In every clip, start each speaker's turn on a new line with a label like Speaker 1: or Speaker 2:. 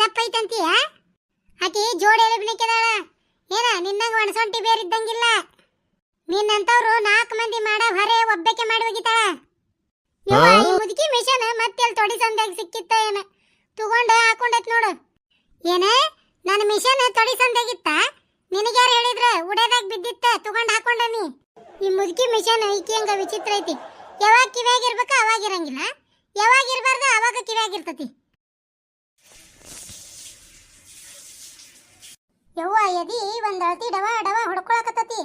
Speaker 1: ದಪ್ಪ ಐತಂತೀಯ ಆಕಿ ಜೋಡಿ ಎಲೆಬಿಣಿಕೆದಾಳ ಏನ ನಿನ್ನಂಗ ಒಣಸೊಂಟಿ ಬೇರೆ ಇದ್ದಂಗಿಲ್ಲ. ನಿನ್ನಂತವ್ರು ನಾಲ್ಕು ಮಂದಿ ಮಾಡ ಹೊರೆ ಒಬ್ಬಕ್ಕೆ ಮಾಡಿ ಹೋಗಿತಾಳ ಈ ಮುದುಕಿ ಮಿಷನ್ ಮತ್ತೆ ತೊಡಿ ಸಂದಾಗ ಸಿಕ್ಕಿತ್ತ ಏನ? ತಗೊಂಡು ಹಾಕೊಂಡೈತ್ ನೋಡು. ಏನೇ ನನ್ನ ಮಿಷನ್ ತೊಡಿ ಸಂದಾಗಿತ್ತ ನಿನಗ್ಯಾರು ಹೇಳಿದ್ರ ಉಡೇದಾಗ ಬಿದ್ದಿತ್ತ ತಗೊಂಡು ಹಾಕೊಂಡ ನೀ. ಈ ಮುದುಕಿ ಮಿಷನ್ ಈಕಿ ಹಂಗ ವಿಚಿತ್ರ ಐತಿ. ಯಾವಾಗ ಕಿವ್ಯಾಗಿರ್ಬೇಕು ಅವಾಗಿರಂಗಿಲ್ಲ ಯಾವಾಗ ಇರಬಾರ್ದು ಅವಾಗ ಕಿವ್ಯಾಗ ಯವ್ವ ಎದಿ ಒಂದ್ ಅಳತಿ ಡವ ಡವ ಹೊಡ್ಕೊಳಕತ್ತತಿ.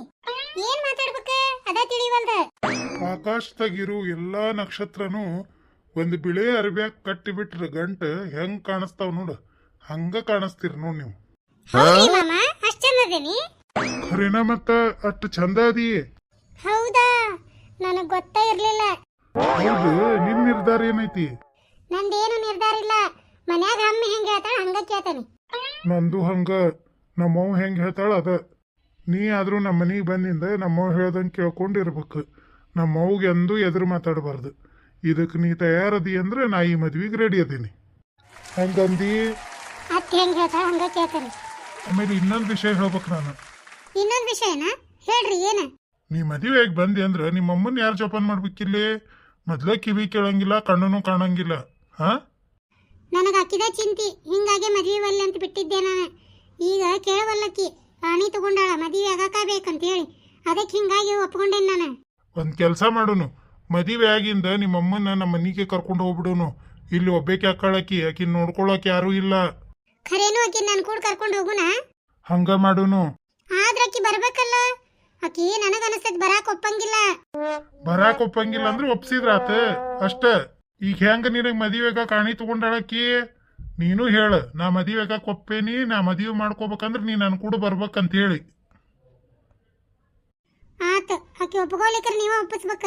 Speaker 1: ಏನ್ ಮಾತಾಡ್ಬೇಕ? ಅದ ತಿಳಿವಲ್ದ.
Speaker 2: ಆಕಾಶದಾಗಿರು ಎಲ್ಲಾ ನಕ್ಷತ್ರನು ಒಂದು ಬಿಳೆ ಕಟ್ಟಿ ಬಿಟ್ರ ಗಂಟ ಹೆಂಗ್ ಕಾಣಿಸ್ತಾವ್ ನೋಡು. ಹಂಗ ಕಾಣಿಸ್ತೀರಿ ನೋಡ್ ನೀವು.
Speaker 1: ಮಾಮ ಅಷ್ಟ್ ಚಂದ ಅದೇನಿ
Speaker 2: ಖರೇನ ಮತ್ತ ಅಷ್ಟು ಚಂದ ಅದಿ.
Speaker 1: ಹೌದಾ? ನನಗ್ ಗೊತ್ತೇ ಇರ್ಲಿಲ್ಲ.
Speaker 2: ಹೌದು ನಿನ್ ನಿರ್ಧಾರ ಏನೈತಿ?
Speaker 1: ನಂದೇನು ನಿರ್ಧಾರ ಇಲ್ಲ. ಮನ್ಯಾಗ ಅಮ್ಮ ಹೆಂಗ ಹೇಳ್ತಾಳ ಹಂಗ ಕೇಳ್ತಾನೆ.
Speaker 2: ನಂದು ಹಂಗ. ನಮ್ಮವ್ ಹೆಂಗ್ ಹೇಳ್ತಾಳ ಅದ. ನೀ ಆದ್ರೂ ನಮ್ಮ ಮನೆಗೆ ಬಂದಿಂದ ನಮ್ಮವ್ ಹೇಳ್ದಂಗೆ ಕೇಳ್ಕೊಂಡಿರ್ಬೇಕು. ನಮ್ಮವ್ಗೆ ಎಂದೂ ಎದುರು ಮಾತಾಡಬಾರ್ದು. ಇದಕ್ಕೆ ನೀ ತಯಾರದಿ ಅಂದ್ರೆ ನಾ ಈ ಮದ್ವಿಗೆ ರೆಡಿ ಅದೀನಿ. ಹಂಗಂದಿ?
Speaker 1: ಹೆಂಗೆ ಹೇಳ್ತಾಳ ಹಂಗ ಕೇಳ್ತಾನೆ.
Speaker 2: ಆಮೇಲೆ ಇನ್ನೊಂದು ವಿಷಯ ಹೇಳ್ಬೇಕು ನಾನು.
Speaker 1: ಇನ್ನೊಂದು ವಿಷಯನ? ಹೇಳ್ರಿ ಏನ?
Speaker 2: ನೀ ಮದುವೆಗೆ ಬಂದಿ ಅಂದ್ರೆ ನಿಮ್ಮ ಅಮ್ಮನ ಯಾರು ಜೋಪಾನ ಮಾಡ್ಬೇಕಿಲ್ಲಿ? ಮೊದ್ಲೇ ಕಿವಿ ಕೇಳಂಗಿಲ್ಲ ಕಣ್ಣನು ಕಾಣಂಗಿಲ್ಲ. ಹಾ?
Speaker 1: ನನಗೆ ಅಕ್ಕಿದ ಚಿಂತಿ ಹಿಂಗಾಗಿ ಮದ್ವಿ ಒಲ್ಲೆ ಅಂತ ಬಿಟ್ಟಿದ್ದೆ ನಾನು. ಈಗ ಕೇಳವಲ್ಲಕ್ಕಿ. ರಾಣಿ ತಗೊಂಡಾಳ ಮದುವೆ ಆಗಾಕ ಬೇಕಂತ ಹೇಳಿ ಅದಕ್ಕೆ ಹಿಂಗಾಗಿ ಒಪ್ಕೊಂಡೇನ್ ನಾನು.
Speaker 2: ಒಂದ್ ಕೆಲಸ ಮಾಡೋನು. ಮದುವೆ ಆಗಿಂದ ನಿಮ್ಮ ಅಮ್ಮನ ನಮ್ಮ ಮನೆಗೆ ಕರ್ಕೊಂಡು ಹೋಗ್ಬಿಡೋನು. ಇಲ್ಲಿ ಒಬ್ಬೇಕೆ ಹಾಕಳಕಿ ಆಕಿನ ನೋಡ್ಕೊಳಕ್ ಯಾರು ಇಲ್ಲ.
Speaker 1: ಖರೇನು ಆಕಿ ನನ್ ಕೂಡ ಕರ್ಕೊಂಡು ಹೋಗುಣ
Speaker 2: ಹಂಗ ಮಾಡೋನು.
Speaker 1: ಆದ್ರೆ ಆಕಿ ಬರ್ಬೇಕಲ್ಲ. ಆಕಿ ನನಗ ಅನಸ್ತದ ಬರಾಕ್ ಒಪ್ಪಂಗಿಲ್ಲ.
Speaker 2: ಬರಾಕ್ ಒಪ್ಪಂಗಿಲ್ಲ ಅಂದ್ರೆ ಒಪ್ಸಿದ್ರಾತ. ಅಷ್ಟ. ಈಗ ಹೆಂಗ ನಿನಗ್ ಮದುವೆಗ ಕಾಣಿ ತಗೊಂಡಾಳಕಿ ನೀನು ಹೇಳು ನಾ ಮದುವೆಗ ಕೊಪ್ಪೇನಿ ನಾ ಮದುವೆ ಮಾಡ್ಕೋಬೇಕಂದ್ರೆ ನೀ ನನ್ನ ಕೂಡ ಬರ್ಬೇಕಂತ ಹೇಳಿ.
Speaker 1: ಆತ ಆಕಿ ಒಪ್ಕೊಳಿಕ್ರ ನೀವ ಒಪ್ಪಿಸ್ಬೇಕ.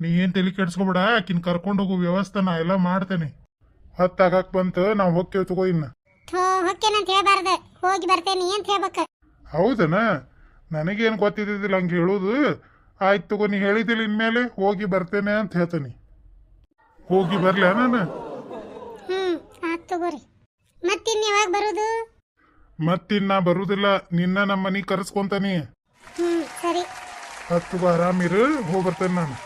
Speaker 2: ನೀ ಏನ್ ತಲೆ ಕೆಡ್ಸ್ಕೊಬೇಡ ಆಕಿನ ಕರ್ಕೊಂಡು ಹೋಗೋ ವ್ಯವಸ್ಥೆ ನಾ ಎಲ್ಲ ಮಾಡ್ತೇನೆ. ಹತ್ತಾಗಕ್ ಬಂತ ನಾವ್ ಹೋಗ್ತೇವ್ ತಗೋ ಇನ್ನ.
Speaker 1: ಥೋ ಹೇಳ್ಬಾರ್ದ ಹೋಗಿ ಬರ್ತೇನೆ ಅಂತ ಹೇಳ್ಬೇಕ.
Speaker 2: ಹೌದನ? ನನಗೇನು ಗೊತ್ತಿದ್ದಿಲ್ಲ ಹಂಗೆ ಹೇಳೋದು. ಆಯ್ತು ತಗೋ ನೀ ಹೇಳಿದಿಲ್ಲ ಇನ್ಮೇಲೆ ಹೋಗಿ ಬರ್ತೇನೆ ಅಂತ ಹೇಳ್ತೇನೆ. ಹೋಗಿ ಬರ್ಲ ನಾನು?
Speaker 1: ಹ್ಮ್ ಆತ್ ತಗೋರಿ. ಮತ್ತಿನ್ ಯಾವಾಗ ಬರುದು?
Speaker 2: ಮತ್ತಿನ್ನ ಬರುದಿಲ್ಲ ನಿನ್ನ ನಮ್ಮ ಮನೆಗೆ ಕರೆಸ್ಕೊಂತಾನಿ.
Speaker 1: ಹ್ಮ್ ಸರಿ.
Speaker 2: ಹತ್ತು ಆರಾಮಿರು ಹೋಗಿ ಬರ್ತೇನೆ ನಾನು.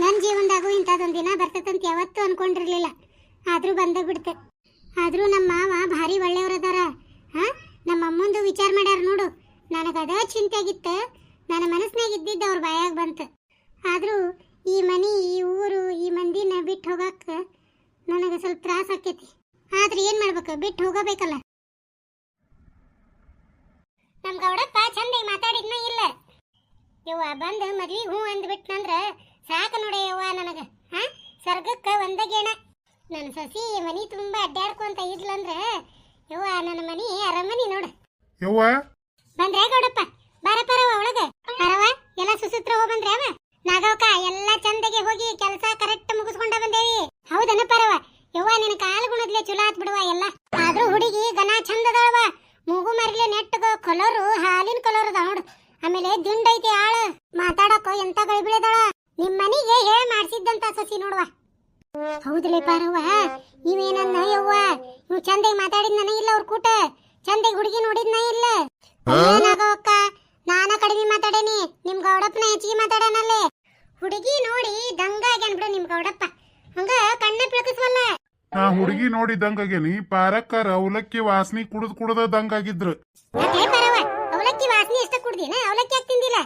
Speaker 1: ನನ್ನ ಜೀವನದಾಗೂ ಇಂಥದ್ದೊಂದು ದಿನ ಬರ್ತದಂತ ಯಾವತ್ತೂ ಅನ್ಕೊಂಡಿರ್ಲಿಲ್ಲ. ಆದ್ರೂ ಬಂದ ಬಿಡ್ತೆ ಆದ್ರೂ ನಮ್ಮ ಮಾವ ಭಾರಿ ಒಳ್ಳೆಯವ್ರದಾರ ಹಾ ನಮ್ಮ ಅಮ್ಮಂದು ವಿಚಾರ ಮಾಡ್ಯಾರ ನೋಡು. ನನಗದ ಚಿಂತೆ ಆಗಿತ್ತು ನನ್ನ ಮನಸ್ನಾಗ ಇದ್ದಿದ್ದ ಅವ್ರ ಬಾಯಾಗ ಬಂತ. ಆದ್ರೂ ಈ ಮನಿ ಈ ಊರು ಈ ಮಂದಿನ ಬಿಟ್ಟು ಹೋಗಕ್ಕೆ ನನಗೆ ಸ್ವಲ್ಪ ತ್ರಾಸ ಆಕೈತಿ ಆದ್ರೆ ಏನ್ ಮಾಡ್ಬೇಕು? ಬಿಟ್ಟು ಹೋಗಬೇಕಲ್ಲ. ನಮ್ ಗೌಡಪ್ಪ ಚಂದಾಗಿ ಮಾತಾಡಿದ್ನ ಇಲ್ಲ. ಯವ್ವ ಬಂದು ಮದ್ವಿಗೆ ಹ್ಞೂ ಅಂದ್ಬಿಟ್ನಂದ್ರ ಸಾಕು ನೋಡಿ ಯವ್ವ ನನಗ. ಹಾ? ಸ್ವರ್ಗಕ್ಕ ಒಂದಗೇಣ. ನನ್ನ ಸಸಿ ಮನಿ ತುಂಬಾ ಅಡ್ಡಾಡ್ಕೊಂತ ಇದ್ಲಂದ್ರ ಯವ್ವ ನನ್ನ ಮನಿ ಅರಮನಿ ನೋಡು.
Speaker 2: ಯವ್ವ?
Speaker 1: ಬಂದ್ರೆ ಗೌಡಪ್ಪ. ಬಾರ ಪರವ ಒಳಗ. ಪರವ ಎಲ್ಲ ಸುಸೂತ್ರ ಹೋಗ್ ಬಂದ್ರೆ ಅವ. ನಾಗವಕ ಎಲ್ಲ ಚಂದಗೆ ಹೋಗಿ ಕೆಲಸ ಕರೆಕ್ಟ್ ಮುಗಿಸ್ಕೊಂಡ ಬಂದೇವಿ. ಹೌದನ ಪರವ? ಯವ್ವ, ನಿನ್ನ ಕಾಲು ಗುಣದ್ಲೆ ಚಲೋ ಆತ್ ಬಿಡುವ ಎಲ್ಲ. ಆದ್ರೂ ಹುಡುಗಿ ಗನ ಚಂದ ಮೂಗು ಮರಿಲೆ ನೆಟ್ಟಗ ಕಲರು ಹಾಲಿನ ಕಲರ್ ಅದ ನೋಡು. ಆಮೇಲೆ ದಿಂಡ್ ಐತಿ ಆಳು. ಮಾತಾಡಕ ಎಂತ ಗಳಿಬಿಳಿದಾಳ. ನಿಮ್ಮ ಮನೆಗೆ ಹೇಳ್ ಮಾಡ್ಸಿದ್ದಂತ ಸಸಿ ನೋಡುವ. ಹೌದ್ಲೆ ಪಾರವ್ವ ಇವೇನನ್ನ ಯವ್ವ? ಇವ್ ಚಂದಾಗಿ ಮಾತಾಡಿದ್ನ ಇಲ್ಲ ಅವ್ರ ಕೂಟ. ಚಂದಾಗಿ ಹುಡುಗಿ ನೋಡಿದ್ನ ಇಲ್ಲ. ಏನಾಗವಕ್ಕ? ನಾನ ಕಡಿಮೆ ಮಾತಾಡೇನಿ. ನಿಮ್ ಗೌಡಪ್ಪನ ಹೆಚ್ಚಿಗೆ ಮಾತಾಡನಲ್ಲೇ. ಹುಡುಗಿ ನೋಡಿ ದಂಗ ಆಗ್ಯಾನ್ ಬಿಡು ನಿಮ್ ಗೌಡಪ್ಪ. ಹಂಗ ಕಣ್ಣ ಪಿಳಕಸ್ವಲ್ಲ.
Speaker 2: ನಾ ಹುಡುಗಿ ನೋಡಿದಂಗಾಗೇನಿ ಪಾರಕ್ಕರ ಅವಲಕ್ಕಿ ವಾಸನಿ ಕುಡದ್
Speaker 1: ಪರವ ಅವಲಕ್ಕಿ ವಾಸನೆ ಎಷ್ಟ ಕುಡ್ದಿನ? ಅವಲಕ್ಕಿ ಯಾಕೆ ತಿಂದಿಲ್ಲ?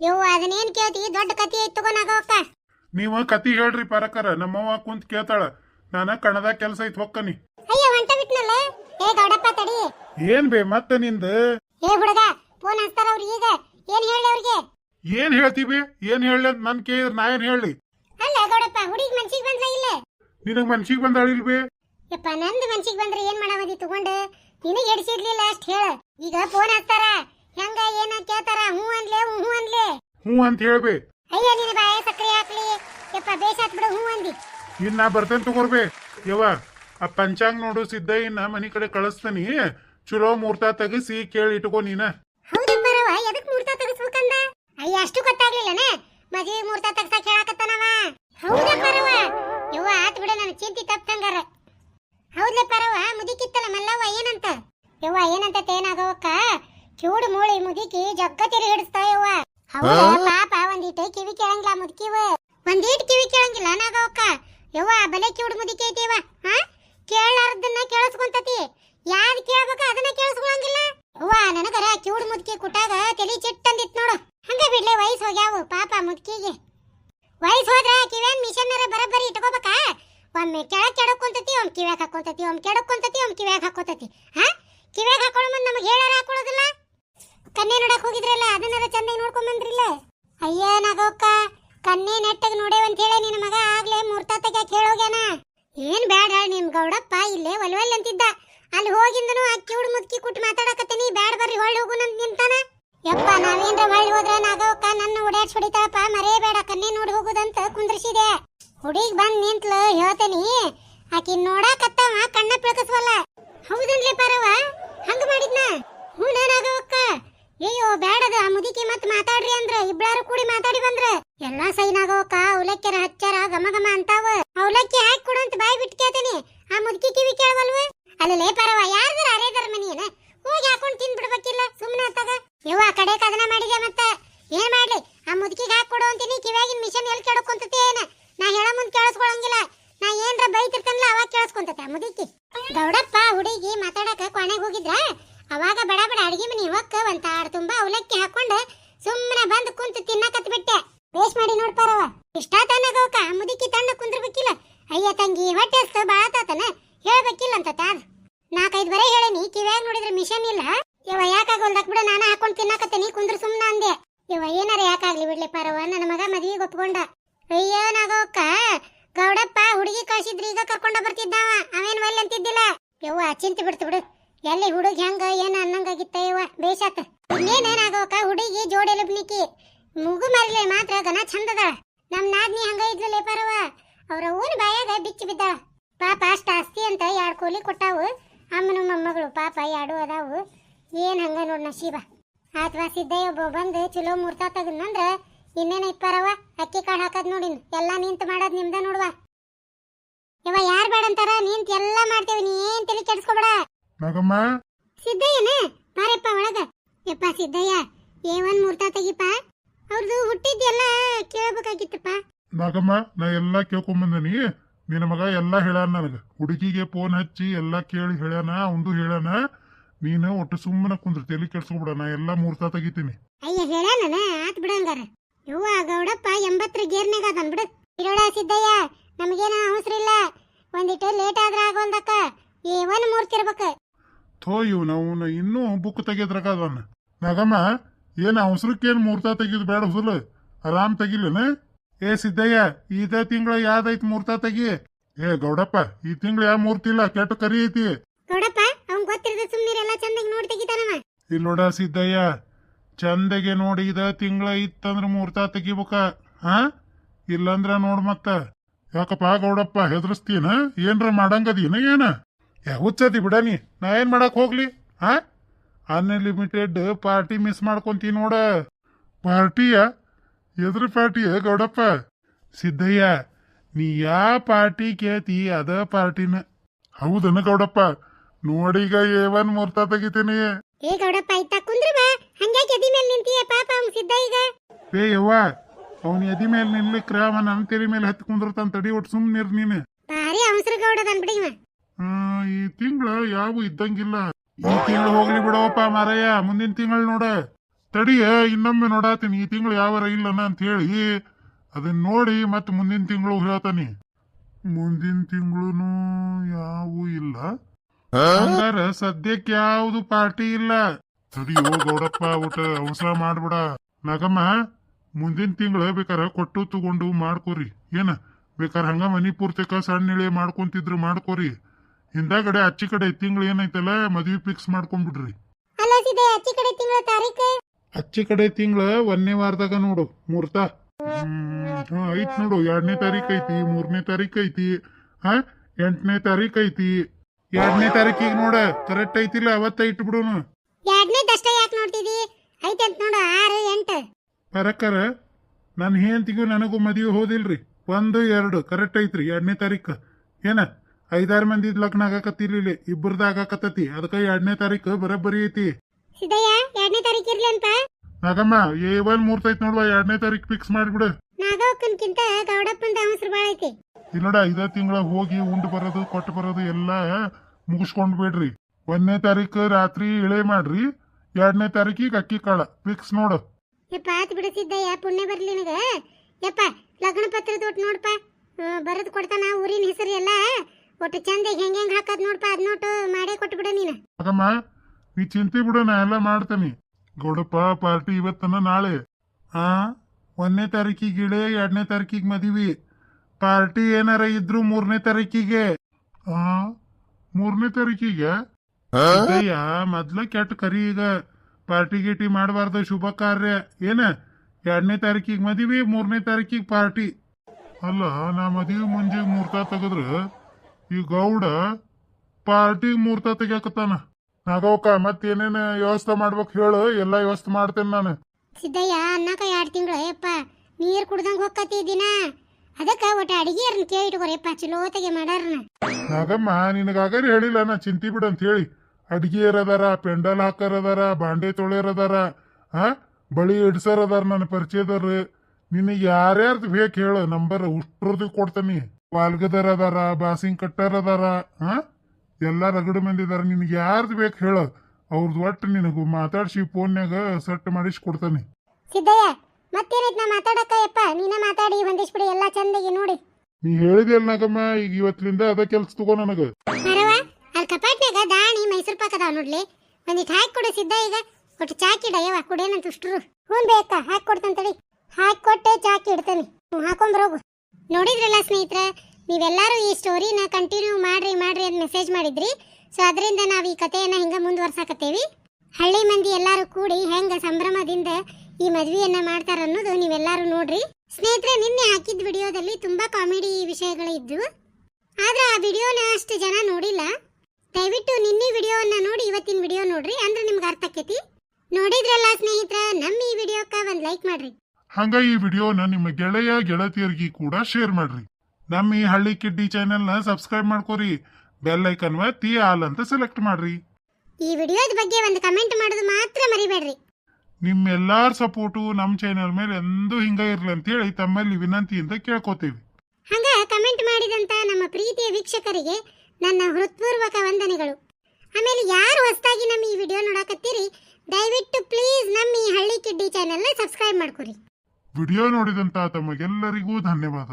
Speaker 1: ಯವ್ವ ಅದನ್ನೇನ್ ಕೇಳ್ತಿ? ದೊಡ್ಡ ಕತಿ ಐತ್ ತಗೋನಾಗವಕ್ಕ
Speaker 2: ನೀವ ಕತಿ ಹೇಳ್ರಿ ಪಾರಕ್ಕರ ನಮ್ಮವ್ವ ಕುಂತ್ ಕೇಳ್ತಾಳ. ನಾನ ಕಣದ ಕೆಲಸ ಐತ್ ಹೊಕ್ಕನಿ
Speaker 1: ಅಯ್ಯ ಹೊಂಟ ಬಿಟ್ನಲ್ಲ? ಏ ಗೌಡಪ್ಪ ತಡಿ.
Speaker 2: ಏನ್ ಬೇ ಮತ್ತೆ ನಿಂದ?
Speaker 1: ಏ ಹುಡುಗ ಫೋನ್ ಹಚ್ತಾರ ಅವ್ರು ಈಗ. ಏನ್ ಹೇಳಿ ಅವ್ರಿಗೆ?
Speaker 2: ಏನ್ ಹೇಳ್ತೀವಿ ಏನ್ ಹೇಳಿ ಅಂತ ನನ್ ಕೇಳಿದ್ರ ನಾ ಏನ್ ಹೇಳಿ
Speaker 1: ಅಲ್ಲ ಗೌಡಪ್ಪ ಹುಡುಗಿ ಮನ್ಸಿಗೆ ಬಂದ್ರ ಇಲ್ಲ?
Speaker 2: ನಿನಗ್ ಮನ್ಸಿಗೆ ಬಂದಾಳಿಲ್ ಬೇ
Speaker 1: ಯಪ್ಪ ನಂದು ಮನ್ಸಿಗೆ ಬಂದ್ರೆ ಏನ್ ಮಾಡಾವದಿ ತಗೊಂಡು? ನಿನಗೆ ಎಡ್ಸಿರ್ಲಿಲ್ಲ ಅಷ್ಟ್ ಹೇಳ. ಈಗ ಫೋನ್ ಹಾಕ್ತಾರ ಹೆಂಗ ಏನ ಕೇಳ್ತಾರ? ಹ್ಞೂ ಅನ್ಲೆ ಹ್ಞೂ ಅನ್ಲೆ.
Speaker 2: ಹ್ಞೂ ಅಂತ ಹೇಳ್ಬೇ.
Speaker 1: ಅಯ್ಯ ನಿನ್ನ ಬಾಯ ಸಕ್ರಿ ಹಾಕ್ಲಿ. ಯಪ್ಪ ಬೇಸಾತ್ ಬಿಡು ಹ್ಞೂ ಅಂದಿ.
Speaker 2: ಇನ್ ನಾ ಬರ್ತೇನೆ ತಗೋರ್ಬೇ. ಯವ್ವ ಆ ಪಂಚಾಂಗ್ ನೋಡು ಸಿದ್ಧ ಇನ್ನ ಮನಿ ಕಡೆ ಕಳಿಸ್ತಾನಿ. ಚಲೋ ಮುಹೂರ್ತ ತೆಗಿಸಿ ಕೇಳಿ ಇಟ್ಕೋ ನೀನ.
Speaker 1: ಹೌದು ಬರವ ಎದಕ್ ಮೂರ್ತ ತೆಗಿಸ್ಬೇಕಂದ? ಅಯ್ಯ ಅಷ್ಟು ಗೊತ್ತಾಗ್ಲಿಲ್ಲನ. ಮದ್ವೆ ಮೂರ್ತ ತೆಗ್ಸಕ್ ಹೇಳಕತ್ತಾನವ. ಹೌದ ಪರವ ಯವ್ವ ಆತ್ ಬಿಡ ನನ್ನ ಚಿಂತಿ ತಪ್ಪಂಗಾರ ಹೌದ್ಲೆ ಪರವ ಮುದಿಕಿತ್ತಲ್ಲ ಮಲ್ಲವ್ವ ಏನಂತ? ಯವ್ವ ಏನಂತ ತೇನಾಗವಕ್ಕ? ಕಿವುಡು ಮೂಳಿ ಮುದುಕಿ ಜಗ್ಗ ತಿರುಗಿಡಿಸ್ತಾ ಯವ್ವ. ಹೌದ ಪಾಪ ಒಂದೀಟ ಕಿವಿ ಕೇಳಂಗಿಲ್ಲ ಮುದುಕಿವ. ಒಂದೀಟ್ ಕಿವಿ ಕೇಳಂಗಿಲ್ಲ ನಾಗವಕ್ಕ ಯವ್ವ ಬಲೆ ಕಿವುಡು ಮುದುಕಿ ಐತಿವ ಹಾ? ಕೇಳಾರದನ್ನ ಕೇಳಿಸ್ಕೊಂತತಿ. ಯಾರ್ ಕೇಳ್ಬೇಕ ಅದನ್ನ ಕೇಳಿಸ್ಕೊಳಂಗಿಲ್ಲ. ಯವ್ವ ನನಗರ ಕಿವುಡು ಮುದುಕಿ ಕುಟಾಗ ತಲಿ ಚಿಟ್ಟ ಕನ್ನೆ ನೆಟ್ಟಗ್ ನೋಡೇವಂತ ಹೇಳಿ ನಿನ್ನ ಮಗ ಆಗ್ಲೇ ಮೂರ್ತ ಕೇಳೋಗ್ಯಾನ ಏನ್ ಬ್ಯಾಡ ನಿಮ್ ಗೌಡಪ್ಪ, ಇಲ್ಲೇ ಒಲ್ವಲ್ ಅಂತಿದ್ದ. ಅಲ್ಲಿ ಹೋಗಿಂದನು ಅಕ್ಕಿ ಹುಡ್ ಮುದ್ಕಿ ಕುಟ್ ಮಾತಾಡಕತ್ತೀನಿ, ಬ್ಯಾಡ ಬರ್ರಿ ಹೊಳ್ಳಿ ಹೋಗುನಂತ ನಿಂತಾನ. ಯಪ್ಪ, ನಾವೇನ್ರ ಹೊಳ್ಳಿ ಹೋದ್ರ ನಾಗವಕ್ಕ ನನ್ನ ಓಡಾಡ್ಸಿ ಹೊಡಿತಾಳಪ್ಪ, ಮರೇ ಬೇಡ ಕನ್ನಿ ನೋಡಿ ಹೋಗುದಂತ ಕುಂದ್ರಿಸಿದೆ. ಹುಡುಗಿ ಬಂದ್ ನಿಂತ್ಲು, ಹೇಳ್ತೇನಿ, ಆಕಿ ನೋಡಾಕತ್ತವ, ಕಣ್ಣ ಪಿಳಕಸ್ವಲ್ಲ. ಹೌದನ್ಲೇ ಪರವ, ಹಂಗ ಮಾಡಿದ್ನ? ಹೂನಾಗವಕ್ಕ ಅಯ್ಯೋ, ಬ್ಯಾಡದ ಆ ಮುದುಕಿ ಮತ್ ಮಾತಾಡ್ರಿ ಅಂದ್ರ, ಇಬ್ಳಾರು ಕೂಡಿ ಮಾತಾಡಿ ಬಂದ್ರ. ಎಲ್ಲಾ ಸೈನ್ ಆಗೋಕ ಅವಲಕ್ಕಿರ ಹಚ್ಚಾರ ಗಮ ಗಮ ಅಂತಾವ. ಅವಲಕ್ಕಿ ಹಾಕಿ ಅಂತ ಬಾಯಿ ಕೇಳ್ತೇನಿ. ಆ ಮುದುಕಿ ಕಿವಿ ಕೇಳವಲ್ವ? ಅಲ್ಲಲೇ ಪರವ, ಯಾರ್ದಾರ ಅರೇದಾರ ಮನಿಯನ ಹೋಗಿ ಹಾಕೊಂಡು ಬಿಡ್ಬೇಕಿಲ್ಲ ಸುಮ್ಮನೆ ಅತ್ತಾಗ. ಯವ್ವ ಕಡೆ ಕದನ ಮಾಡಿದೆ ಮತ್ತ? ಏನ್ ಮಾಡ್ಲಿ? ಆ ಮುದುಕಿಗೆ ಹಾಕಿ ಕೊಡು ಅಂತೀನಿ ಮಿಷನ್ ಎಲ್ಲಿ ಕೇಳಕೊಂತತಿ ಏನ? ನಾ ಹೇಳ ಮುಂದ್ ಕೇಳಿಸ್ಕೊಳಂಗಿಲ್ಲ. ನಾ ಏನ್ರ ಬೈತಿರ್ತನಲ್ಲ, ಅವಾಗ ಕೇಳಿಸ್ಕೊಂತತೆ ಆ ಮುದುಕಿ. ಗೌಡಪ್ಪ ಹುಡುಗಿ ಮಾತಾಡಕ ಕೊನೆಗೆ ಹೋಗಿದ್ರ? ಅವಾಗ ಬಡ ಬಡ ಅಡಿಗೆ ಮನಿ ಅಂತ ಒಂದ್ ತಾಡ್ ತುಂಬಾ ಅವಲಕ್ಕಿ ಹಾಕೊಂಡ ಸುಮ್ಮನೆ ಬಂದ್ ಕುಂತು ತಿನ್ನಕತ್ ಬಿಟ್ಟೆ ಬೇಸ್ ಮಾಡಿ ನೋಡ್ಪಾರವ ಇಷ್ಟ ತನಗವಕ ಮುದುಕಿ ತಣ್ಣ ಕುಂದ್ರಬೇಕಿಲ್ಲ ಅಯ್ಯ ತಂಗಿ ಹೊಟ್ಟೆ ಹಸ್ತು ಬಾಳ ತಾತನ ಹೇಳ್ಬೇಕಿಲ್ಲ ಅಂತ ತಾದ್ ನಾಲ್ಕೈದು ಬರೇ ಹೇಳೇನಿ ಕಿವ್ಯಾಗ ನೋಡಿದ್ರೆ ಮಿಷನ್ ಇಲ್ಲ ಇವ ಯಾಕಾಗೋಲ್ದಕ್ ಬಿಡ ನಾನು ಹಾಕೊಂಡ್ ತಿನ್ನಕತ್ತೀನಿ ಕುಂದ್ರ ಸುಮ್ನ ಅಂದೆ ಇವ ಏನಾರ ಯಾಕಾಗ್ಲಿ ಬಿಡ್ಲಿ ಪಾರವ ನನ್ನ ಒಪ್ಕೊಂಡ. ಅಯ್ಯೋ, ನಾಗವಕ್ಕ, ಗೌಡಪ್ಪ ಹುಡುಗಿ ಕಳ್ಸಿದ್ರಿ ಈಗ ಕರ್ಕೊಂಡ ಬರ್ತಿದ್ದಾವ. ಅವೇನ್ ಒಲ್ಲೆ ಅಂತಿದ್ದಿಲ್ಲ. ಯವ್ವ, ಚಿಂತೆ ಬಿಡ್ತು ಬಿಡು. ಎಲ್ಲಿ ಹುಡುಗಿ ಹೆಂಗ, ಏನ ಅನ್ನಂಗಾಗಿತ್ತ ಯವ್ವ? ಬೇಷಾತ. ಇನ್ನೇನೇನಾಗವಕ್ಕ ಹುಡುಗಿ ಜೋಡಿ ಲಬ್ನಿಕಿ ಮುಗು ಮರಿಲೆ ಮಾತ್ರ ಗನ ಚಂದದ ನಮ್ ನಾದ್ನಿ ಹಂಗ ಇದ್ಲೇ ಪರವ ಅವ್ರ ಊನ್ ಬಾಯಾಗ ಬಿಚ್ಚಿ ಬಿದ್ದ ಪಾಪ ಅಷ್ಟ ಆಸ್ತಿ ಅಂತ ಎರಡು ಕೂಲಿ ಕೊಟ್ಟಾವು. ಅಮ್ಮನ ಮೊಮ್ಮಗಳು ಪಾಪ ಎರಡು ಅದಾವು. ಏನ್ ಹಂಗ ನೋಡ್ ನಶೀಬ. ಆತ್ವಾ ಸಿದ್ದಯ್ಯ ಒಬ್ಬ ಬಂದು ಚಲೋ ಮುರ್ತಾ ತಗದ್ನಂದ್ರ ಇನ್ನೇನ ಇಪ್ಪಾರವ ಅಕ್ಕಿ ಕಾಳು ಹಾಕದ್ ನೋಡಿನ್. ಎಲ್ಲ ನಿಂತ ಮಾಡೋದ್ ನಿಮ್ದ ನೋಡುವ. ಇವ ಯಾರ್ ಬೇಡ ಅಂತಾರ? ನಿಂತ ಎಲ್ಲ ಮಾಡ್ತೇವಿ. ನೀ ಏನ್ ತಲೆ ಕೆಡ್ಸ್ಕೊಬೇಡ.
Speaker 2: ನಾಗಮ್ಮ?
Speaker 1: ಸಿದ್ದಯ್ಯನ? ಬಾರಪ್ಪ ಒಳಗ. ಯಪ್ಪ ಸಿದ್ದಯ್ಯ ಏವನ್ ಮೂರ್ತ ತೆಗಿಪ್ಪ. ಅವ್ರದ್ದು ಹುಟ್ಟಿದ್ದೆಲ್ಲ ಕೇಳ್ಬೇಕಾಗಿತ್ತಪ್ಪ.
Speaker 2: ನಾಗಮ್ಮ ನಾ ಎಲ್ಲ ಕೇಳ್ಕೊಂಬಂದನಿ. ನಿನ್ನ ಮಗ ಎಲ್ಲ ಹೇಳ್ಯಾನ ನನಗ. ಹುಡುಗಿಗೆ ಫೋನ್ ಹಚ್ಚಿ ಎಲ್ಲ ಕೇಳಿ ಹೇಳ್ಯಾನ ಅವಂದು ಹೇಳ್ಯಾನ. ನೀನು ಒಟ್ಟು ಸುಮ್ಮನೆ ಕುಂದ್ರ. ತಲೆ ಕೆಡ್ಸ್ಕೊಬಿಡ. ನಾ ಎಲ್ಲ ಮೂರ್ತ ತೆಗಿತೀನಿ.
Speaker 1: ಅಯ್ಯ ಹೇಳ್ಯಾನ ಆತ್ ಬಿಡಂಗಾರ ಯವ್ವ ಗೌಡಪ್ಪ ಎಂಬತ್ತರ ಗೇರ್ನಾಗ ಅದನ್ ಬಿಡು. ಇರೋಡ ಸಿದ್ದಯ್ಯ ನಮಗೇನ ಅವಸರ ಇಲ್ಲ. ಒಂದಿಟ್ಟು ಲೇಟ್ ಆದ್ರ ಆಗೋಲ್ದಕ್ಕ. ಏವನ್ ಮೂರ್ತಿರ್ಬೇಕ
Speaker 2: ಥೋ ಇವ್ ನಾವು ಇನ್ನೂ ಬುಕ್ ತೆಗಿದ್ರಾಗ ಅದನ್ನ ನಾಗಮ್ಮ ಏನ್ ಅವಸರಕ್ಕೇನ್ ಮೂರ್ತ ತೆಗಿದ್ ಬೇಡ ಹುಸುಲು. ಆರಾಮ್ ತೆಗಿಲೇನ. ಏ ಸಿದ್ದಯ್ಯ ಇದ ತಿಂಗಳ ಯಾವ್ದೈತ್ ಮೂರ್ತ ತೆಗಿ? ಏ ಗೌಡಪ್ಪ ಈ ತಿಂಗಳ ಯಾವ ಮೂರ್ತಿ ಇಲ್ಲ? ಕೆಟ್ಟ ಕರಿ ಐತಿ.
Speaker 1: ಗೌಡಪ್ಪ ಅವ್ನ್ ಗೊತ್ತಿರದ ಸುಮ್ನಿರೆಲ್ಲ ಚಂದಾಗಿ ನೋಡಿ ತೆಗಿತಾನವ.
Speaker 2: ಇಲ್ಲಿ ನೋಡ ಸಿದ್ದಯ್ಯ ಚಂದಗೆ ನೋಡಿ ಇದ ತಿಂಗಳ ಇತ್ತಂದ್ರ ಮೂರ್ತ ತೆಗಿಬೇಕ ಹಾ ಇಲ್ಲಂದ್ರ ನೋಡ್ ಮತ್ತ. ಯಾಕಪ್ಪ ಗೌಡಪ್ಪ, ಹೆದರ್ಸ್ತೀನ? ಏನ್ರ ಮಾಡಂಗದೀನ ಏನ? ಹುಚ್ಚದಿ ಬಿಡನಿ ನಾ. ಏನ್ ಮಾಡಕ್ ಹೋಗ್ಲಿ ಹಾ ಅನ್ಲಿಮಿಟೆಡ್ ಪಾರ್ಟಿ ಮಿಸ್ ಮಾಡ್ಕೊಂತೀನಿ ನೋಡ. ಪಾರ್ಟಿಯ? ಎದ್ರ ಪಾರ್ಟಿಯ ಗೌಡಪ್ಪ? ಸಿದ್ದಯ್ಯ, ನೀ ಯಾ ಪಾರ್ಟಿ ಕೇತಿ ಅದ ಪಾರ್ಟಿನ? ಹೌದನ ಗೌಡಪ್ಪ. ನೋಡಿಗ ಏವನ್ ಮೂರ್ತಾ ತೆಗಿತೀನಿ.
Speaker 1: ಏ ಗೌಡಪ್ಪ ಇತ್ತ ಕುಂದ್ರ ಬಾ. ಹಂಗ್ಯಾಕೆ ಎದಿ ಮೇಲೆ ನಿಂತೀಯ? ಪಾಪ ಅವ್ನು ಸಿದ್ಧ ಈಗ.
Speaker 2: ಏ ಯವ್ವ ಅವನ ಎದಿ ಮೇಲೆ ನಿಲ್ಲಿಕ್ರ ಅವ ನನ್ನ ತೆರಿ ಮೇಲೆ ಹತ್ತಿ ಕುಂದ್ರತಾನ ತಡಿ ಒಟ್ಟು ಸುಮ್ಮನಿರ್ ನೀನು.
Speaker 1: ಭಾರಿ ಅವಸರ ಗೌಡದನ್ ಬಿಡಿ ಇವ.
Speaker 2: ಈ ತಿಂಗಳ ಯಾವ ಇದ್ದಂಗಿಲ್ಲ. ಈ ತಿಂಗಳು ಹೋಗ್ಲಿ ಬಿಡವಪ್ಪ ಮಾರಯ್ಯ ಮುಂದಿನ ತಿಂಗಳು ನೋಡ. ತಡಿಯ ಇನ್ನೊಮ್ಮೆ ನೋಡಾತೀನಿ. ಈ ತಿಂಗಳು ಯಾವಾರ ಇಲ್ಲನ ಅಂತ ಹೇಳಿ ಅದನ್ನ ನೋಡಿ ಮತ್ತೆ ಮುಂದಿನ ತಿಂಗಳು ಹೇಳ್ತಾನೆ. ಮುಂದಿನ ತಿಂಗಳು ಯಾವೂ ಇಲ್ಲ. ಹಂಗಾರ ಸದ್ಯಕ್ಕೆ ಯಾವ್ದು ಪಾರ್ಟಿ ಇಲ್ಲ. ಸರಿ ಗೌಡಪ್ಪ ಊಟ ಅವಸರ ಮಾಡ್ಬಿಡ. ನಗಮ್ಮ ಮುಂದಿನ ತಿಂಗಳ ಬೇಕಾರ ಕೊಟ್ಟು ತಗೊಂಡು ಮಾಡ್ಕೋರಿ. ಏನ ಬೇಕಾರ ಹಂಗ ಮನಿ ಪೂರ್ತಕ ಸಣ್ಣ ಇಳೆ ಮಾಡ್ಕೊಂತಿದ್ರು ಮಾಡ್ಕೋರಿ. ಹಿಂದಾಗಡೆ ಅಚ್ಚಿ ಕಡೆ ತಿಂಗಳು ಏನೈತಲ್ಲ ಮದ್ವಿ ಫಿಕ್ಸ್ ಮಾಡ್ಕೊಂಡ್ಬಿಡ್ರಿ.
Speaker 1: ಅಚ್ಚಿ ಕಡೆ ತಿಂಗಳ ತಾರೀಕು?
Speaker 2: ಅಚ್ಚಿ ಕಡೆ ತಿಂಗಳ ಒಂದನೇ ವಾರದಾಗ ನೋಡು ಮೂರ್ತ ಹ್ಮ್ ಐತ್ ನೋಡು ಎರಡನೇ ತಾರೀಕ್ ಐತಿ ಮೂರನೇ ತಾರೀಕ್ ಐತಿ ಹಾ ಎಂಟನೇ ತಾರೀಕ್ ಐತಿ ಎರಡನೇ ತಾರೀಕಿಗೆ ನೋಡ ಕರೆಕ್ಟ್ ಐತಿಲ್ಲ ಅವತ್ತ ಇಟ್ಬಿಡೋನು.
Speaker 1: ಎರಡನೇ ದಷ್ಟ ಯಾಕೆ ನೋಡ್ತಿದಿ? ಐತೆ ಅಂತ ನೋಡು ಆರು ಎಂಟು.
Speaker 2: ಪರಕ್ಕರ ನನ್ನ ಹೆಂಡತಿಗೂ ನನಗೂ ಮದುವೆ ಹೋದಿಲ್ರಿ. ಒಂದು ಎರಡು ಕರೆಕ್ಟ್ ಐತ್ರಿ ಎರಡನೇ ತಾರೀಕು. ಏನ ಐದಾರು ಮಂದಿದ್ ಲಗ್ನ ಆಗಾಕತ್ತಿರ್ಲಿಲ್ಲ ಇಬ್ಬರದ ಆಗಾಕತ್ತತಿ. ಅದಕ್ಕೆ ಎರಡನೇ ತಾರೀಕು ಬರಬ್ಬರಿ ಐತಿ.
Speaker 1: ಸಿದ್ದಯ್ಯ ಎರಡನೇ ತಾರೀಕು ಇರ್ಲೇನ್ಪ?
Speaker 2: ನಾಗಮ್ಮ ಏ ಒನ್ ಮೂರ್ತೈತ್ ನೋಡುವ ಎರಡನೇ ತಾರೀಕು ಫಿಕ್ಸ್ ಮಾಡಿಬಿಡು.
Speaker 1: ನಾಗವಕ್ಕನ್ಕಿಂತ ಗೌಡಪ್ಪಂದ ಅವಸರ ಬಾಳ ಐತಿ.
Speaker 2: ಇಲ್ಲ ಇದೇ ಐದ ತಿಂಗಳ ಹೋಗಿ ಉಂಡು ಬರೋದು ಕೊಟ್ಟು ಬರೋದು ಎಲ್ಲ ಮುಗಿಸ್ಕೊಂಡ್ ಬಿಡ್ರಿ. ಒಂದನೇ ತಾರೀಕು ರಾತ್ರಿ ಇಳೆ ಮಾಡ್ರಿ. ಎರಡನೇ ತಾರೀಕಿಗೆ ಅಕ್ಕಿ ಕಾಳ. ಫಿಕ್ಸ್ ನೋಡು.
Speaker 1: ಯಪ್ಪ ಆತ್ ಬಿಡು ಸಿದ್ದಯ್ಯ ಪುಣ್ಯ ಬರ್ಲಿ ನಿನಗ. ಯಪ್ಪ ಲಗ್ನ ಪತ್ರದ ಒಟ್ಟು ನೋಡ್ಪ. ಬರೆದು ಕೊಡ್ತಾನ ಊರಿನ ಹೆಸರು ಎಲ್ಲ. ಒಟ್ಟು ಚಂದ ಹೆಂಗ್ ಹೆಂಗ್ ಹಾಕದ್ ನೋಡ್ಪ ಅದ್ ನೋಟು ಮಾಡೇ ಕೊಟ್ಟು ಬಿಡ ನೀನು.
Speaker 2: ಅದಮ್ಮ ನೀ ಚಿಂತೆ ಬಿಡು ನಾ ಎಲ್ಲ ಮಾಡ್ತೇನೆ. ಗೌಡಪ್ಪ ಪಾರ್ಟಿ ಇವತ್ತನ ನಾಳೆ. ಆ ಒಂದನೇ ತಾರೀಕಿಗೆ ಇಳೆ ಎರಡನೇ ತಾರೀಕಿಗೆ ಮದಿವಿ. ಪಾರ್ಟಿ ಏನಾರ ಇದ್ರು ಮೂರನೇ ತಾರೀಕಿಗೆ. ಆ ಮೂರನೇ ತಾರೀಕಿಗೆ? ಅಯ್ಯ ಮೊದ್ಲ ಕೆಟ್ಟ ಕರಿ ಈಗ. ಪಾರ್ಟಿ ಗೀಟಿ ಮಾಡಬಾರ್ದು ಶುಭ ಕಾರ್ಯ. ಏನ? ಎರಡನೇ ತಾರೀಕಿಗೆ ಮದಿವಿ ಮೂರನೇ ತಾರೀಕಿಗೆ ಪಾರ್ಟಿ. ಅಲ್ಲ ನಾ ಮದುವೆ ಮುಂಜೆ ಮೂರ್ತ ತೆಗೆದ್ರ ಈ ಗೌಡ ಪಾರ್ಟಿ ಮೂರ್ತ ತೆಗಿಯಕತ್ತಾನ. ಮತ್ ಮತ್ತೇನೇನು ವ್ಯವಸ್ಥೆ ಮಾಡ್ಬೇಕು ಹೇಳು ಎಲ್ಲ ವ್ಯವಸ್ಥೆ ಮಾಡ್ತೇನೆ ನಾನು.
Speaker 1: ಸಿದ್ದಯ್ಯ ಅನ್ನಕ ಎರಡು ತಿಂಗಳು ಯಪ್ಪ ನೀರು ಕುಡ್ದಂಗ ಹೋಗ್ಕತಿ ದಿನ. ಅದಕ್ಕೆ ಒಟ್ಟ ಅಡಿಗೆಯರ್ನ ಕೇಳಿ ಇಟ್ಕೋರಿಯಪ್ಪ ಚಲೋತೆಗೆ ಮಾಡಾರನ.
Speaker 2: ನಾಗಮ್ಮ ನಿನಗಾಗರಿ ಹೇಳಿಲ್ಲ ನಾ ಚಿಂತಿ ಬಿಡು ಅಂತ ಹೇಳಿ. ಅಡಿಗೆಯರ್ ಅದಾರ ಪೆಂಡಲ್ ಹಾಕರ್ ಅದಾರ ಬಾಂಡೆ ತೊಳೆಯರ್ ಅದಾರ ಹಾ ಬಳಿ ಇಡ್ಸರ್ ಅದಾರ ನನ್ನ ಪರಿಚಯದವ್ರು. ನಿನಗೆ ಯಾರ್ಯಾರ್ದು ಬೇಕು ಹೇಳು ನಂಬರ್ ಉಷ್ಟ್ರದ್ದು ಕೊಡ್ತಾನೆ. ವಾಲ್ಗದರ್ ಅದಾರ ಬಾಸಿಂಗ್ ಕಟ್ಟರ್ ಅದಾರ ಹಾ ಎಲ್ಲ ರಗಡು ಮಂದಿ ಅದಾರ ನಿನಗೆ ಯಾರ್ದು ಬೇಕು ಹೇಳು. ಅವ್ರದ್ದು ಒಟ್ಟು ನಿನಗೂ ಮಾತಾಡ್ಸಿ ಫೋನ್ಯಾಗ ಸೆಟ್ ಮಾಡಿಸಿ ಕೊಡ್ತಾನೆ.
Speaker 1: ಸಿದ್ದಯ್ಯ ಮತ್ತೇನೈತ್ ನಾ ಮಾತಾಡಕ್ಕ ಯಪ್ಪ? ನೀನ ಮಾತಾಡಿ ಹೊಂದಿಸ್ಬಿಡಿ ಎಲ್ಲ ಚಂದಾಗಿ ನೋಡಿ.
Speaker 2: ನೀ ಹೇಳಿದೆಲ್ಲ ನಾಗಮ್ಮ ಈಗ ಇವತ್ತಿನಿಂದ ಅದ ಕೆಲ್ಸ ತಗೋ ನನಗ.
Speaker 1: ಮರವ ಅಲ್ಲಿ ಕಪಾಟ್ನಾಗ ದಾಣಿ ಮೈಸೂರು ಪಾಕ್ ಅದಾವ ನೋಡ್ಲಿ. ಒಂದಿಟ್ಟು ಹಾಕಿ ಕೊಡು ಸಿದ್ಧ ಈಗ. ಒಟ್ಟು ಚಾಕಿಡ ಯವ್ವ ಕುಡೇನಂತ ಉಷ್ಟ್ರು. ಹ್ಞೂ ಬೇಕ ಹಾಕಿ ಕೊಡ್ತಂತಡಿ ಹಾಕಿ ಕೊಟ್ಟೆ ಚಾಕಿ ಇಡ್ತೇನೆ. ನೀವು ಹಾಕೊಂಬರೋಗು ನೋಡಿದ್ರಲ್ಲ ಸ್ನೇಹಿತರೆ ನೀವೆಲ್ಲರೂ ಈ ಸ್ಟೋರಿನ ಕಂಟಿನ್ಯೂ ಮಾಡ್ರಿ ಮಾಡ್ರಿ ಅಂತ ಮೆಸೇಜ್ ಮಾಡಿದ್ರಿ. ಸೊ ಅದರಿಂದ ನಾವು ಈ ಕಥೆಯನ್ನು ಹಿಂಗೆ ಮುಂದುವರ್ಸಾಕತ್ತೇವಿ. ಹಳ್ಳಿ ಮಂದಿ ಎಲ್ಲರೂ ಕೂಡಿ ಹೆಂಗೆ ಸಂಭ್ರಮದಿಂದ ಈ ಮದುವೆಯನ್ನ ಮಾಡ್ತಾರ ಅನ್ನೋದು ನೀವೆಲ್ಲರೂ ನೋಡ್ರಿ. ಸ್ನೇಹಿತರೆ ನಿನ್ನೆ ಹಾಕಿದ ವಿಡಿಯೋದಲ್ಲಿ ತುಂಬಾ ಕಾಮಿಡಿ ವಿಷಯಗಳು ಇದ್ವು ಆದ್ರೆ ಆ ವಿಡಿಯೋನ ಅಷ್ಟು ಜನ ನೋಡಿಲ್ಲ. ದಯವಿಟ್ಟು ನಿನ್ನೆ ವಿಡಿಯೋವನ್ನ ನೋಡಿ ಇವತ್ತಿನ ವಿಡಿಯೋ ನೋಡ್ರಿ ಅಂದ್ರೆ ನಿಮ್ಗೆ ಅರ್ಥ ಆಕೈತಿ. ನೋಡಿದ್ರಲ್ಲ ಸ್ನೇಹಿತರ ನಮ್ಮ ಈ ವಿಡಿಯೋಕ್ಕ ಒಂದ್ ಲೈಕ್ ಮಾಡ್ರಿ.
Speaker 2: ಹಂಗ ಈ ವಿಡಿಯೋನ ನಿಮ್ಮ ಗೆಳೆಯ ಗೆಳತಿಯರಿಗೆ ಕೂಡ ಶೇರ್ ಮಾಡ್ರಿ. ನಮ್ಮ ಈ ಹಳ್ಳಿ ಕಿಡ್ಡಿ ಚಾನೆಲ್ನ ಸಬ್ಸ್ಕ್ರೈಬ್ ಮಾಡ್ಕೋರಿ. ಬೆಲ್ ಐಕನ್ ಒತ್ತಿ ಆಲ್ ಅಂತ ಸೆಲೆಕ್ಟ್ ಮಾಡ್ರಿ.
Speaker 1: ಈ ವಿಡಿಯೋದ ಬಗ್ಗೆ ಒಂದು ಕಮೆಂಟ್ ಮಾಡೋದು ಮಾತ್ರ ಮರಿಬೇಡ್ರಿ.
Speaker 2: ನಿಮ್ಮೆಲ್ಲಾರ ಸಪೋರ್ಟು ನಮ್ಮ ಚಾನೆಲ್ ಮೇಲೆ ಎಂದೂ ಹಿಂಗ ಇರ್ಲಿ ಅಂತ ಹೇಳಿ ತಮ್ಮಲ್ಲಿ ವಿನಂತಿಯಿಂದ ಕೇಳ್ಕೊತೀವಿ.
Speaker 1: ಹಂಗ ಕಮೆಂಟ್ ಮಾಡಿದಂತ ನಮ್ಮ ಪ್ರೀತಿಯ ವೀಕ್ಷಕರಿಗೆ ನನ್ನ ಹೃತ್ಪೂರ್ವಕ ವಂದನೆಗಳು. ಆಮೇಲೆ ಯಾರು ಹೊಸದಾಗಿ ನಮ್ಮ ಈ ವಿಡಿಯೋ ನೋಡಕತ್ತೀರಿ ದಯವಿಟ್ಟು ಪ್ಲೀಸ್ ನಮ್ಮ ಈ ಹಳ್ಳಿ ಕಿಡ್ಡಿ ಚಾನೆಲ್ನ ಸಬ್ಸ್ಕ್ರೈಬ್ ಮಾಡ್ಕೊರಿ.
Speaker 2: ವಿಡಿಯೋ ನೋಡಿದಂತ ತಮಗೆಲ್ಲರಿಗೂ ಧನ್ಯವಾದ.